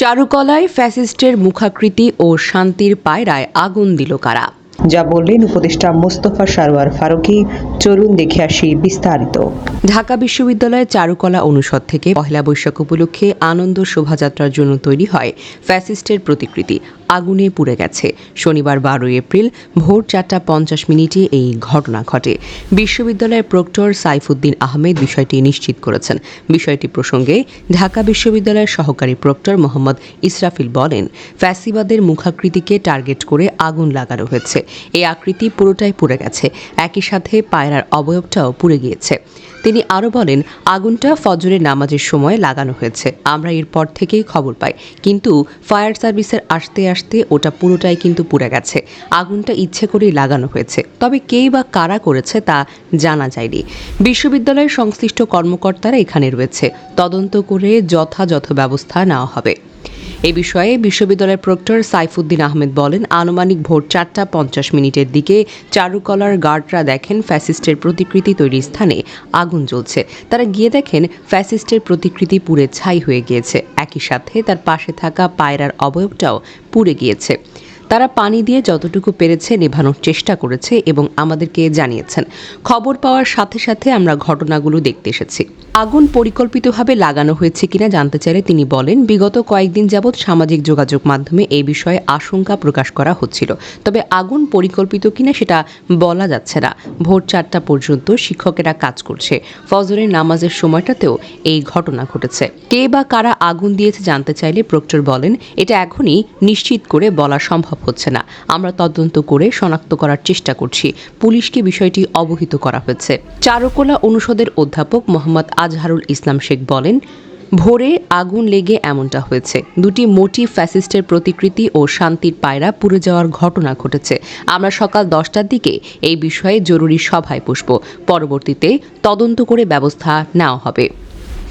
চারুকলায় ফ্যাসিস্টের মুখাকৃতি ও শান্তির পায়রায় আগুন দিল কারা? যা বললেন উপদেষ্টা মোস্তফা সারোয়ার ফারুকি। চলুন দেখে আসি বিস্তারিত। ঢাকা বিশ্ববিদ্যালয়ের চারুকলা অনুষদ থেকে পহেলা বৈশাখ উপলক্ষে আনন্দ শোভাযাত্রার জন্য তৈরি হয় ফ্যাসিস্টের প্রতিকৃতি। আগুনে পুড়ে গেছে। শনিবার বারোই এপ্রিল ভোর চারটা পঞ্চাশ মিনিটে এই ঘটনা ঘটে। বিশ্ববিদ্যালয়ের প্রক্টর সাইফুদ্দিন আহমেদ বিষয়টি নিশ্চিত করেছেন। বিষয়টি প্রসঙ্গে ঢাকা বিশ্ববিদ্যালয়ের সহকারী প্রক্টর মোহাম্মদ ইসরাফিল বলেন, ফ্যাসিবাদের মুখাকৃতিকে টার্গেট করে আগুন লাগানো হয়েছে। এই আকৃতি পুরোটাই পুড়ে গেছে। একই সাথে পায়রার অবয়বটাও পুড়ে গিয়েছে। তিনি আরও বলেন, আগুনটা ফজরের নামাজের সময় লাগানো হয়েছে। আমরা এরপর থেকেই খবর পাই। কিন্তু ফায়ার সার্ভিসের আসতে আসতে ওটা পুরোটাই কিন্তু পুড়ে গেছে। আগুনটা ইচ্ছে করেই লাগানো হয়েছে। তবে কেই বা কারা করেছে তা জানা যায়নি। বিশ্ববিদ্যালয়ের সংশ্লিষ্ট কর্মকর্তারা এখানে রয়েছে। তদন্ত করে যথাযথ ব্যবস্থা নেওয়া হবে। এ বিষয়ে বিশ্ববিদ্যালয়ের প্রক্টর সাইফুদ্দিন আহমেদ বলেন, আনুমানিক ভোর চারটা পঞ্চাশ মিনিটের দিকে চারুকলার গার্ডরা দেখেন ফ্যাসিস্টের প্রতিকৃতি তৈরির স্থানে আগুন জ্বলছে। তারা গিয়ে দেখেন ফ্যাসিস্টের প্রতিকৃতি পুড়ে ছাই হয়ে গিয়েছে। একই সাথে তার পাশে থাকা পায়রার অবয়বটাও পুড়ে গিয়েছে। তারা পানি দিয়ে যতটুকু পেরেছে নেভানোর চেষ্টা করেছে এবং আমাদেরকে জানিয়েছেন। খবর পাওয়ার সাথে সাথে আমরা ঘটনাগুলো দেখতে এসেছি। আগুন পরিকল্পিতভাবে লাগানো হয়েছে কিনা জানতে চাইলে তিনি বলেন, বিগত কয়েকদিন যাবৎ সামাজিক যোগাযোগ মাধ্যমে এই বিষয়ে আশঙ্কা প্রকাশ করা হচ্ছিল। তবে আগুন পরিকল্পিত কিনা সেটা বলা যাচ্ছে না। ভোর চারটা পর্যন্ত শিক্ষকেরা কাজ করছে। ফজরের নামাজের সময়টাতেও এই ঘটনা ঘটেছে। কে বা কারা আগুন দিয়েছে জানতে চাইলে প্রক্টর বলেন, এটা এখনই নিশ্চিত করে বলা সম্ভব হচ্ছে না। আমরা তদন্ত করে শনাক্ত করার চেষ্টা করছি। পুলিশকে বিষয়টি অবহিত করা হয়েছে। চারুকলা অনুষদের অধ্যাপক মোহাম্মদ আজহারুল ইসলাম শেখ বলেন, ভোরে আগুন লেগে এমনটা হয়েছে। দুটি মোটি ফ্যাসিস্টের প্রতিকৃতি ও শান্তির পায়রা পুড়ে যাওয়ার ঘটনা ঘটেছে। আমরা সকাল দশটার দিকে এই বিষয়ে জরুরি সভায় বসব। পরবর্তীতে তদন্ত করে ব্যবস্থা নেওয়া হবে।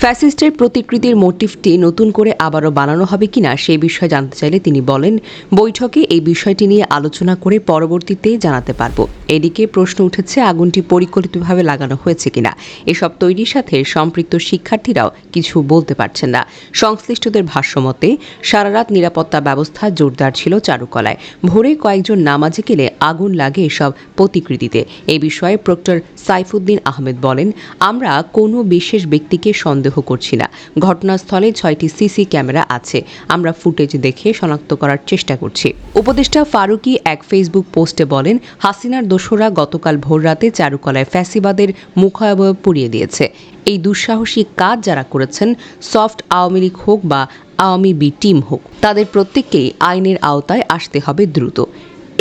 ফ্যাসিস্টের প্রতিকৃতির মোটিভটি নতুন করে আবারও বানানো হবে কিনা সেই বিষয়ে জানতে চাইলে তিনি বলেন, বৈঠকে এই বিষয়টি নিয়ে আলোচনা করে পরবর্তীতে জানাতে পারব। এদিকে প্রশ্ন উঠেছে, আগুনটি পরিকল্পিতভাবে লাগানো হয়েছে কিনা। এসব তৈরির সাথে সম্পৃক্ত শিক্ষার্থীরাও কিছু বলতে পারছেন না। সংশ্লিষ্টদের ভাষ্যমতে সারারাত নিরাপত্তা ব্যবস্থা জোরদার ছিল চারুকলায়। ভোরে কয়েকজন নামাজে গেলে আগুন লাগে এসব প্রতিকৃতিতে। এ বিষয়ে প্রক্টর সাইফুদ্দিন আহমেদ বলেন, আমরা কোনো বিশেষ ব্যক্তিকে সন্দেহ করছি না। ঘটনাস্থলে ছয়টি সিসি ক্যামেরা আছে। আমরা ফুটেজ দেখে শনাক্ত করার চেষ্টা করছি। উপদেষ্টা ফারুকি এক ফেসবুক পোস্টে বলেন, হাসিনার দোসরা গতকাল ভোররাতে চারুকলায় ফ্যাসিবাদের মুখাবয়ব পুড়িয়ে দিয়েছে। এই দুঃসাহসী কাজ যারা করেছেন, সফট আওয়ামী লীগ হোক বা আওয়ামী বি টিম হোক, তাদের প্রত্যেককেই আইনের আওতায় আসতে হবে দ্রুত।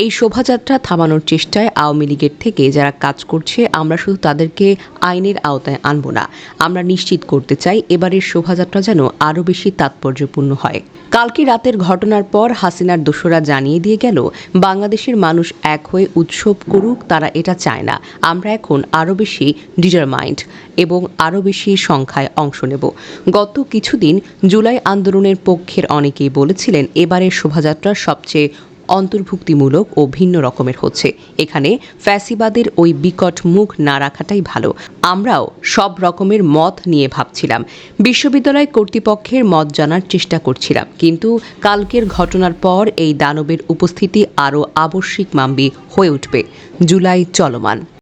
এই শোভাযাত্রা থামানোর চেষ্টায় আওয়ামী লীগের থেকে যারা কাজ করছে, আমরা শুধু তাদেরকে আইনের আওতায় আনব না। আমরা নিশ্চিত করতে চাই এবারের শোভাযাত্রা যেন আরও বেশি তাৎপর্যপূর্ণ হয়। কালকে রাতের ঘটনার পর হাসিনার দোসরা জানিয়ে দিয়ে গেল, বাংলাদেশের মানুষ এক হয়ে উৎসব করুক, তারা এটা চায় না। আমরা এখন আরও বেশি ডিটারমাইন্ড এবং আরও বেশি সংখ্যায় অংশ নেব। গত কিছুদিন জুলাই আন্দোলনের পক্ষের অনেকেই বলেছিলেন, এবারের শোভাযাত্রা সবচেয়ে অন্তর্ভুক্তিমূলক ও ভিন্ন রকমের হচ্ছে। এখানে ফ্যাসিবাদের ওই বিকট মুখ না রাখাটাই ভালো। আমরাও সব রকমের মত নিয়ে ভাবছিলাম। বিশ্ববিদ্যালয় কর্তৃপক্ষের মত জানার চেষ্টা করছিলাম। কিন্তু কালকের ঘটনার পর এই দানবের উপস্থিতি আরও আবশ্যিক মাম্বি হয়ে উঠবে। জুলাই চলমান।